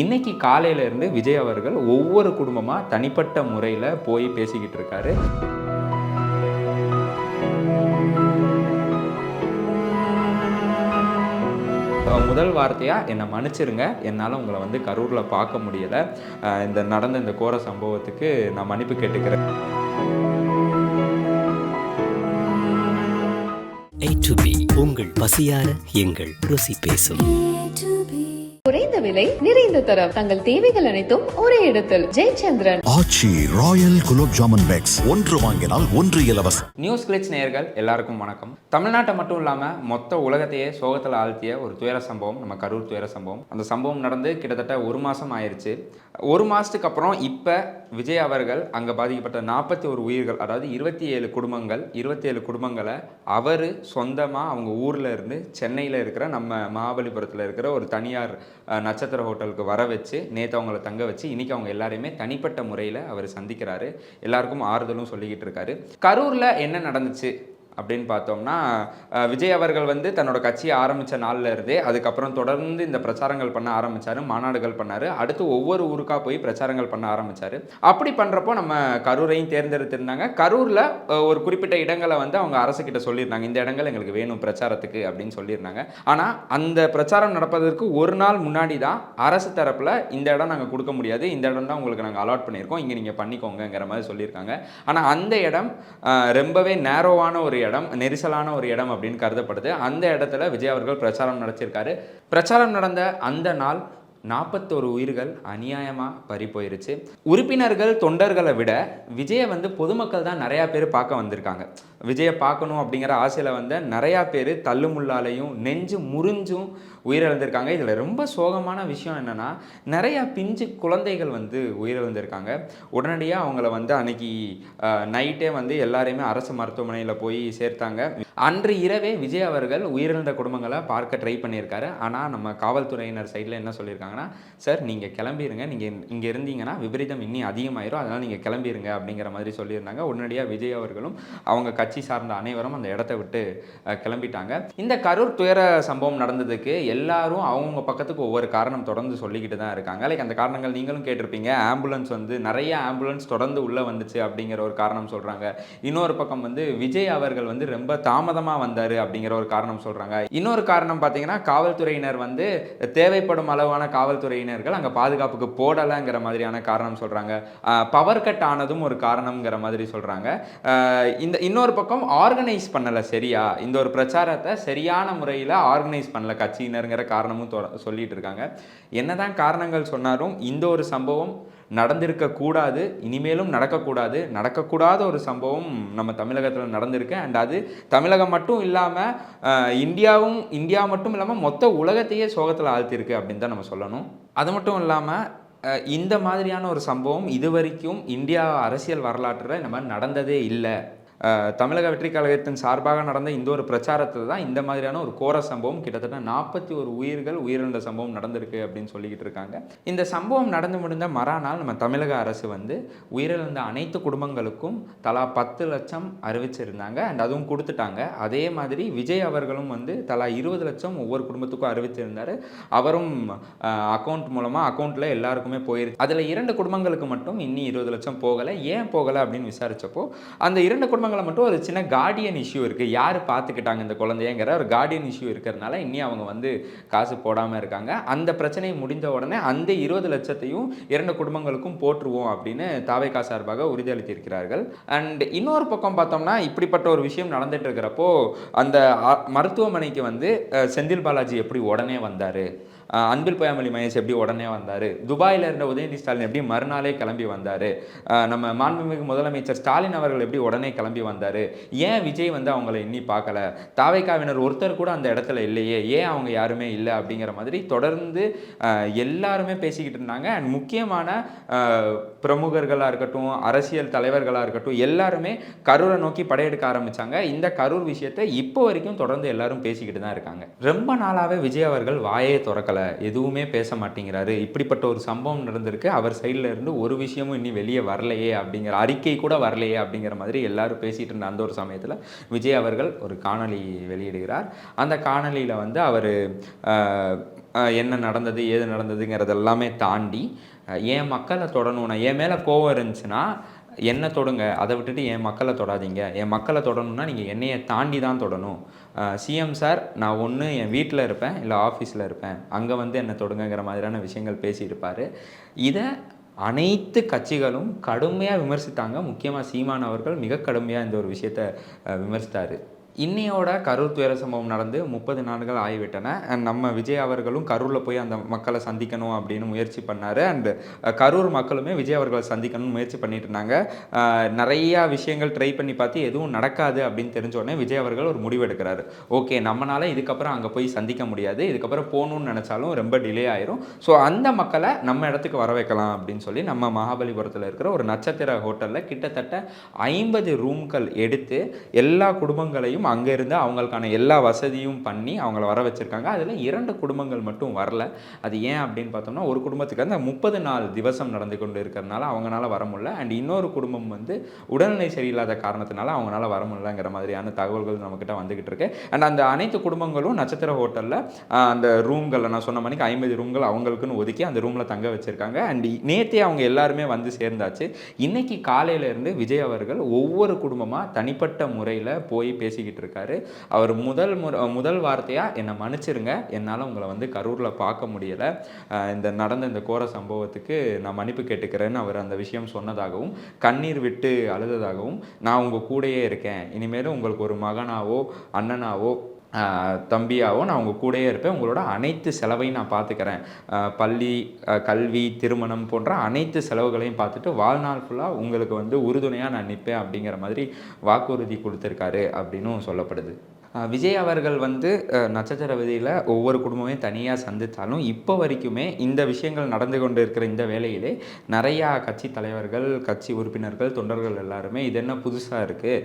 இன்னைக்கு காலையிலேருந்து விஜய் அவர்கள் ஒவ்வொரு குடும்பமாக தனிப்பட்ட முறையில் போய் பேசிக்கிட்டு இருக்காரு. முதல் வார்த்தையாக என்னை மன்னிச்சிருங்க. என்னால் உங்களை வந்து கரூரில் பார்க்க முடியலை. இந்த நடந்த இந்த கோர சம்பவத்துக்கு நான் மன்னிப்பு கேட்டுக்கிறேன். A to B உங்கள் பசியார எங்கள் ருசி பேசும். விலை நிறைந்த தரம். தங்கள் தேவைகள் அனைத்தும் ஒரே இடத்தில். Jayachandran. Aachi royal gulab jamun packs. ஒன்று வாங்கினால் ஒன்று இலவசம் நியூஸ் கிளிட்ஸ் நேயர்கள் எல்லாருக்கும் வணக்கம். தமிழ்நாட்டை மட்டும் இல்லாமல் மொத்த உலகத்தையே சோகத்தில் ஆழ்த்திய ஒரு துயர சம்பவம் நம்ம கரூர் துயர சம்பவம். அந்த சம்பவம் நடந்து கிட்டத்தட்ட ஒரு மாதம் ஆயிருச்சு. ஒரு மாதத்துக்கு அப்புறம் இப்போ விஜய் அவர்கள் அங்கே பாதிக்கப்பட்ட நாற்பத்தி ஒரு உயிர்கள் அதாவது இருபத்தி ஏழு குடும்பங்கள் இருபத்தி ஏழு குடும்பங்களை அவர் சொந்தமாக அவங்க ஊரில் இருந்து சென்னையில் இருக்கிற நம்ம மகாபலிபுரத்தில் இருக்கிற ஒரு தனியார் நட்சத்திர ஹோட்டலுக்கு வர வச்சு நேற்று அவங்கள தங்க வச்சு இன்னைக்கு அவங்க எல்லாரையுமே தனிப்பட்ட முறையில் அவர் சந்திக்கிறாரு. எல்லாருக்கும் ஆறுதலும் சொல்லிக்கிட்டு இருக்காரு. கரூரில் என்ன நடந்துச்சு? அப்படின்னு பார்த்தோம்னா விஜய் அவர்கள் வந்து தன்னோட கட்சியை ஆரம்பித்த நாளில் இருந்தே அதுக்கப்புறம் தொடர்ந்து இந்த பிரச்சாரங்கள் பண்ண ஆரம்பித்தார் மாநாடுகள் பண்ணார். அடுத்து ஒவ்வொரு ஊருக்காக போய் பிரச்சாரங்கள் பண்ண ஆரம்பித்தார் அப்படி பண்ணுறப்போ நம்ம கரூரையும் தேர்ந்தெடுத்திருந்தாங்க. கரூரில் ஒரு குறிப்பிட்ட இடங்களை வந்து அவங்க அரசுக்கிட்ட சொல்லியிருந்தாங்க. இந்த இடங்கள் எங்களுக்கு வேணும் பிரச்சாரத்துக்கு அப்படின்னு சொல்லியிருந்தாங்க. ஆனால் அந்த பிரச்சாரம் நடப்பதற்கு ஒரு நாள் முன்னாடி தான் அரசு தரப்பில் இந்த இடம் நாங்கள் கொடுக்க முடியாது. இந்த இடம் தான் உங்களுக்கு நாங்கள் அலாட் பண்ணியிருக்கோம். இங்கே நீங்கள் பண்ணிக்கோங்கங்கிற மாதிரி சொல்லியிருக்காங்க. ஆனால் அந்த இடம் ரொம்பவே நேரோவான ஒரு இடம் நெரிசலான ஒரு இடம் அப்படின்னு கருதப்படுது. அந்த இடத்துல விஜய் அவர்கள் பிரச்சாரம் நடத்தியிருக்காரு. பிரச்சாரம் நடந்த அந்த நாள் நாற்பத்தோரு உயிர்கள் அநியாயமாக பறி போயிருச்சு. உறுப்பினர்கள் தொண்டர்களை விட விஜயை வந்து பொதுமக்கள் தான் நிறையா பேர் பார்க்க வந்திருக்காங்க. விஜயை பார்க்கணும் அப்படிங்கிற ஆசையில் வந்த நிறையா பேர் தள்ளுமுள்ளாலையும் நெஞ்சு முறிஞ்சும் உயிரிழந்திருக்காங்க. இதில் ரொம்ப சோகமான விஷயம் என்னென்னா நிறையா பிஞ்சு குழந்தைகள் வந்து உயிரிழந்திருக்காங்க. உடனடியாக அவங்கள வந்து அன்னைக்கு நைட்டே வந்து எல்லாரையுமே அரசு மருத்துவமனையில் போய் சேர்த்தாங்க. அன்று இரவே விஜய் அவர்கள் உயிரிழந்த குடும்பங்களை பார்க்க ட்ரை பண்ணியிருக்காரு. ஆனால் நம்ம காவல்துறையினர் சைடில் என்ன சொல்லியிருக்காங்கன்னா சார் நீங்கள் கிளம்பிடுங்க நீங்கள் இங்கே இருந்தீங்கன்னா விபரீதம் இன்னும் அதிகமாயிரும். அதனால் நீங்கள் கிளம்பிருங்க அப்படிங்கிற மாதிரி சொல்லியிருந்தாங்க. உடனடியாக விஜய் அவர்களும் அவங்க கட்சி சார்ந்த அனைவரும் அந்த இடத்த விட்டு கிளம்பிட்டாங்க. இந்த கரூர் துயர சம்பவம் நடந்ததுக்கு எல்லாரும் அவங்கவுங்க பக்கத்துக்கு ஒவ்வொரு காரணம் தொடர்ந்து சொல்லிக்கிட்டு தான் இருக்காங்க. லைக் அந்த காரணங்கள் நீங்களும் கேட்டிருப்பீங்க. ஆம்புலன்ஸ் வந்து நிறைய ஆம்புலன்ஸ் தொடர்ந்து உள்ளே வந்துச்சு அப்படிங்கிற ஒரு காரணம் சொல்கிறாங்க இன்னொரு பக்கம் வந்து விஜய் அவர்கள் வந்து ரொம்ப தாமதமாக வந்தார் அப்படிங்கிற ஒரு காரணம் சொல்கிறாங்க இன்னொரு காரணம் பார்த்தீங்கன்னா காவல்துறையினர் வந்து தேவைப்படும் அளவான காவல்துறையினர்கள் அங்கே பாதுகாப்புக்கு போடலைங்கிற மாதிரியான காரணம் சொல்கிறாங்க பவர் கட் ஆனதும் ஒரு காரணம்ங்கிற மாதிரி சொல்கிறாங்க இந்த இன்னொரு பக்கம் ஆர்கனைஸ் பண்ணலை சரியா? இந்த ஒரு பிரச்சாரத்தை சரியான முறையில் ஆர்கனைஸ் பண்ணல கட்சியினருங்கிற காரணமும் தொ- சொல்லிட்டு இருக்காங்க. என்னதான் காரணங்கள் சொன்னாலும் இந்த ஒரு சம்பவம் நடந்திருக்க கூடாது இனிமேலும் நடக்கக்கூடாது நடக்கக்கூடாத ஒரு சம்பவம் நம்ம தமிழகத்தில் நடந்திருக்கு. அண்ட் அது தமிழகம் மட்டும் இல்லாமல் இந்தியாவும் இந்தியா மட்டும் இல்லாமல் மொத்த உலகத்தையே சோகத்தில் ஆழ்த்திருக்கு அப்படின்னு தான் நம்ம சொல்லணும். அது மட்டும் இல்லாமல் இந்த மாதிரியான ஒரு சம்பவம் இதுவரைக்கும் இந்தியா அரசியல் வரலாற்றில் இந்த மாதிரி நடந்ததே இல்லை. தமிழக வெற்றி கழகத்தின் சார்பாக நடந்த இந்த ஒரு பிரச்சாரத்தில் தான் இந்த மாதிரியான ஒரு கோர சம்பவம் கிட்டத்தட்ட நாற்பத்தி ஒரு உயிர்கள் உயிரிழந்த சம்பவம் நடந்திருக்கு அப்படின்னு சொல்லிக்கிட்டு இருக்காங்க. இந்த சம்பவம் நடந்து முடிந்த மறுநாள் நம்ம தமிழக அரசு வந்து உயிரிழந்த அனைத்து குடும்பங்களுக்கும் தலா பத்து லட்சம் அறிவிச்சிருந்தாங்க. அண்ட் அதுவும் கொடுத்துட்டாங்க. அதே மாதிரி விஜய் அவர்களும் வந்து தலா இருபது லட்சம் ஒவ்வொரு குடும்பத்துக்கும் அறிவிச்சிருந்தார். அவரும் அக்கௌண்ட் மூலமாக அக்கௌண்ட்டில் எல்லாருக்குமே போயிருச்சு. அதில் இரண்டு குடும்பங்களுக்கு மட்டும் இன்னி இருபது லட்சம் போகலை. ஏன் போகலை அப்படின்னு விசாரிச்சப்போ அந்த இரண்டு குடும்ப குடும்பங்களை மட்டும் ஒரு சின்ன கார்டியன் இஷ்யூ இருக்குது யார் பார்த்துக்கிட்டாங்க இந்த குழந்தைங்கிற ஒரு கார்டியன் இஷ்யூ இருக்கிறதுனால இன்னும் அவங்க வந்து காசு போடாமல் இருக்காங்க. அந்த பிரச்சனை முடிந்த உடனே அந்த இருபது லட்சத்தையும் இரண்டு குடும்பங்களுக்கும் போட்டுருவோம் அப்படின்னு தாவேகா சார்பாக உறுதியளித்திருக்கிறார்கள். அண்ட் இன்னொரு பக்கம் பார்த்தோம்னா இப்படிப்பட்ட ஒரு விஷயம் நடந்துட்டு இருக்கிறப்போ அந்த மருத்துவமனைக்கு வந்து செந்தில் பாலாஜி எப்படி உடனே வந்தார்? அன்பில் பொயாமொழி மகேஷ் எப்படி உடனே வந்தார்? துபாயில் இருந்த உதயநிதி ஸ்டாலின் எப்படி மறுநாளே கிளம்பி வந்தார்? நம்ம மாண்புமிகு முதலமைச்சர் ஸ்டாலின் அவர்கள் எப்படி உடனே கிளம்பி வந்தார்? ஏன் விஜய் வந்து அவங்கள இன்னி பார்க்கல? தாவைக்காவினர் ஒருத்தர் கூட அந்த இடத்துல இல்லையே. ஏன் அவங்க யாருமே இல்லை அப்படிங்கிற மாதிரி தொடர்ந்து எல்லாருமே பேசிக்கிட்டு இருந்தாங்க. அண்ட் முக்கியமான பிரமுகர்களாக இருக்கட்டும் அரசியல் தலைவர்களாக இருக்கட்டும் எல்லாருமே கரூரை நோக்கி படையெடுக்க ஆரம்பித்தாங்க இந்த கரூர் விஷயத்தை இப்போ வரைக்கும் தொடர்ந்து எல்லாரும் பேசிக்கிட்டு தான் இருக்காங்க. ரொம்ப நாளாகவே விஜய் அவர்கள் வாயே திறக்கல. கேட்கல எதுவுமே பேச மாட்டேங்கிறாரு. இப்படிப்பட்ட ஒரு சம்பவம் நடந்திருக்கு. அவர் சைடில் இருந்து ஒரு விஷயமும் இன்னும் வெளியே வரலையே அப்படிங்கிற அறிக்கை கூட வரலையே அப்படிங்கிற மாதிரி எல்லாரும் பேசிகிட்டு இருந்த அந்த ஒரு சமயத்தில் விஜய் அவர்கள் ஒரு காணொலி வெளியிடுகிறார். அந்த காணொலியில் வந்து அவர் என்ன நடந்தது ஏது நடந்ததுங்கிறது எல்லாமே தாண்டி என் மக்களை தொடணும்னா என் மேலே கோவம் இருந்துச்சுன்னா என்ன தொடுங்க. அதை விட்டுட்டு என் மக்களை தொடாதீங்க. என் மக்களை தொடணும்னா நீங்கள் என்னையை தாண்டி தான் தொடணும். சிஎம் சார் நான் ஒன்று என் வீட்டில் இருப்பேன் இல்லை ஆஃபீஸில் இருப்பேன். அங்கே வந்து என்னை தொடுங்கிற மாதிரியான விஷயங்கள் பேசியிருப்பார். இதை அனைத்து கட்சிகளும் கடுமையாக விமர்சித்தாங்க. முக்கியமாக சீமான் அவர்கள் மிக கடுமையாக இந்த ஒரு விஷயத்தை விமர்சித்தார். இன்னையோட கரூர் துயர சம்பவம் நடந்து முப்பது நாடுகள் ஆகிவிட்டன. அண்ட் நம்ம விஜய் அவர்களும் கரூரில் போய் அந்த மக்களை சந்திக்கணும் அப்படின்னு முயற்சி பண்ணார். அண்டு கரூர் மக்களுமே விஜய் அவர்களை சந்திக்கணும்னு முயற்சி பண்ணிட்டு இருந்தாங்க. நிறையா விஷயங்கள் ட்ரை பண்ணி பார்த்து எதுவும் நடக்காது அப்படின்னு தெரிஞ்ச உடனே விஜய் அவர்கள் ஒரு முடிவு எடுக்கிறாரு. ஓகே நம்மளால இதுக்கப்புறம் அங்கே போய் சந்திக்க முடியாது. இதுக்கப்புறம் போகணும்னு நினச்சாலும் ரொம்ப டிலே ஆயிரும். ஸோ அந்த மக்களை நம்ம இடத்துக்கு வர வைக்கலாம் அப்படின்னு சொல்லி நம்ம மகாபலிபுரத்தில் இருக்கிற ஒரு நட்சத்திர ஹோட்டலில் கிட்டத்தட்ட ஐம்பது ரூம்கள் எடுத்து எல்லா குடும்பங்களையும் அங்கே இருந்து அவங்களுக்கான எல்லா வசதியும் பண்ணி அவங்கள வர வச்சுருக்காங்க. அதில் இரண்டு குடும்பங்கள் மட்டும் வரல. அது ஏன் அப்படின்னு பார்த்தோம்னா ஒரு குடும்பத்துக்கு அந்த முப்பது நாள் திவசம் நடந்து கொண்டு இருக்கிறதுனால அவங்களால வர முடியல. அண்ட் இன்னொரு குடும்பம் வந்து உடல்நிலை சரியில்லாத காரணத்தினால அவங்களால வர முடியலங்கிற மாதிரியான தகவல்கள் நம்மக்கிட்ட வந்துக்கிட்டு இருக்கு. அண்ட் அந்த அனைத்து குடும்பங்களும் நட்சத்திர ஹோட்டலில் அந்த ரூம்களில் நான் சொன்ன மணிக்கு ஐம்பது ரூம்கள் அவங்களுக்குன்னு ஒதுக்கி அந்த ரூமில் தங்க வச்சுருக்காங்க. அண்ட் நேற்றே அவங்க எல்லாருமே வந்து சேர்ந்தாச்சு. இன்னைக்கு காலையிலேருந்து விஜய் அவர்கள் ஒவ்வொரு குடும்பமாக தனிப்பட்ட முறையில் போய் பேசிக்கிட்டு இருக்காரு அவர் முதல் முறை முதல் வார்த்தையாக என்னை மன்னிச்சிருங்க. என்னால் உங்களை வந்து கரூரில் பார்க்க முடியலை. இந்த நடந்த இந்த கோர சம்பவத்துக்கு நான் மன்னிப்பு கேட்டுக்கிறேன்னு அவர் அந்த விஷயம் சொன்னதாகவும் கண்ணீர் விட்டு அழுததாகவும் நான் உங்கள் கூடயே இருக்கேன். இனிமேலும் உங்களுக்கு ஒரு மகனாவோ அண்ணனாவோ தம்பியாகவும் நான் உங்கள் கூடயே இருப்பேன். உங்களோட அனைத்து செலவையும் நான் பார்த்துக்கிறேன் பள்ளி கல்வி திருமணம் போன்ற அனைத்து செலவுகளையும் பார்த்துட்டு வாழ்நாள் ஃபுல்லாக உங்களுக்கு வந்து உறுதுணையாக நான் நிற்பேன் அப்படிங்கிற மாதிரி வாக்குறுதி கொடுத்துருக்காரு அப்படின்னும் சொல்லப்படுது. விஜய் அவர்கள் வந்து நட்சத்திர விதியில் ஒவ்வொரு குடும்பமே தனியாக சந்தித்தாலும் இப்போ வரைக்குமே இந்த விஷயங்கள் நடந்து கொண்டு இருக்கிற இந்த வேலையிலே நிறையா கட்சி தலைவர்கள் கட்சி உறுப்பினர்கள் தொண்டர்கள் எல்லாருமே இது என்ன புதுசாக இருக்குது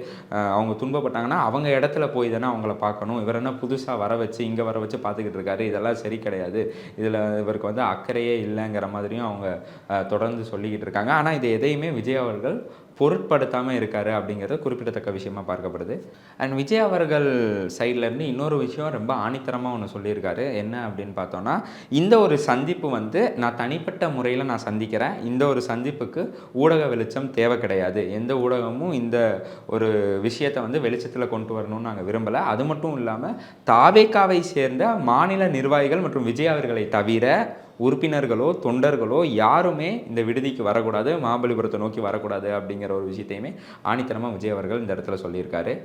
அவங்க துன்பப்பட்டாங்கன்னா அவங்க இடத்துல போய் தானே அவங்கள பார்க்கணும். இவர் என்ன புதுசாக வர வச்சு இங்கே வர வச்சு பார்த்துக்கிட்டு இருக்காரு. இதெல்லாம் சரி கிடையாது. இதில் இவருக்கு வந்து அக்கறையே இல்லைங்கிற மாதிரியும் அவங்க தொடர்ந்து சொல்லிக்கிட்டு இருக்காங்க. ஆனால் இது எதையுமே விஜய் அவர்கள் பொருட்படுத்தாமல் இருக்காரு அப்படிங்கிறது குறிப்பிடத்தக்க விஷயமா பார்க்கப்படுது. அண்ட் விஜய் அவர்கள் சைட்லேருந்து இன்னொரு விஷயம் ரொம்ப ஆணித்தரமாக ஒன்று சொல்லியிருக்காரு. என்ன அப்படின்னு பார்த்தோன்னா இந்த ஒரு சந்திப்பு வந்து நான் தனிப்பட்ட முறையில் நான் சந்திக்கிறேன். இந்த ஒரு சந்திப்புக்கு ஊடக வெளிச்சம் தேவை கிடையாது. எந்த ஊடகமும் இந்த ஒரு விஷயத்தை வந்து வெளிச்சத்தில் கொண்டு வரணும்னு நாங்கள் விரும்பலை. அது மட்டும் இல்லாமல் தாவேக்காவை சேர்ந்த மாநில நிர்வாகிகள் மற்றும் விஜய் அவர்களை தவிர உறுப்பினர்களோ தொண்டர்களோ யாருமே இந்த விடுதிக்கு வரக்கூடாது மகாபலிபுரத்தை நோக்கி வரக்கூடாது அப்படிங்கிற ஒரு விஷயத்தையுமே ஆணித்தனமாக விஜய் அவர்கள் இந்த இடத்துல சொல்லியிருக்காரு.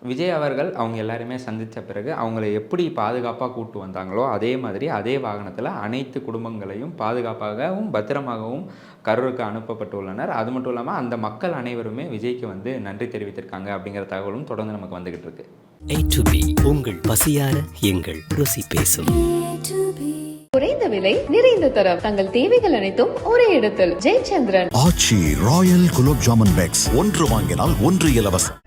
விஜய் அவர்கள் அவங்க எல்லாருமே சந்தித்த பிறகு அவங்கள எப்படி பாதுகாப்பாக கூட்டு வந்தாங்களோ அதே மாதிரி அதே வாகனத்தில் அனைத்து குடும்பங்களையும் பாதுகாப்பாகவும் பத்திரமாகவும் கரூருக்கு அனுப்பப்பட்டுள்ளனர் அது மட்டும் இல்லாமல் அந்த மக்கள் அனைவருமே விஜய்க்கு வந்து நன்றி தெரிவித்திருக்காங்க அப்படிங்கிற தகவலும் தொடர்ந்து நமக்கு வந்துகிட்டு இருக்கு. A to B உங்கள் பசியார எங்கள் ருசி பேசும். குறைந்த விலை நிறைந்த தரம். தங்கள் தேவைகள் அனைத்தும் ஒரே இடத்தில். Jayachandran. Aachi royal gulab jamun packs. ஒன்று வாங்கினால் ஒன்று இலவசம்.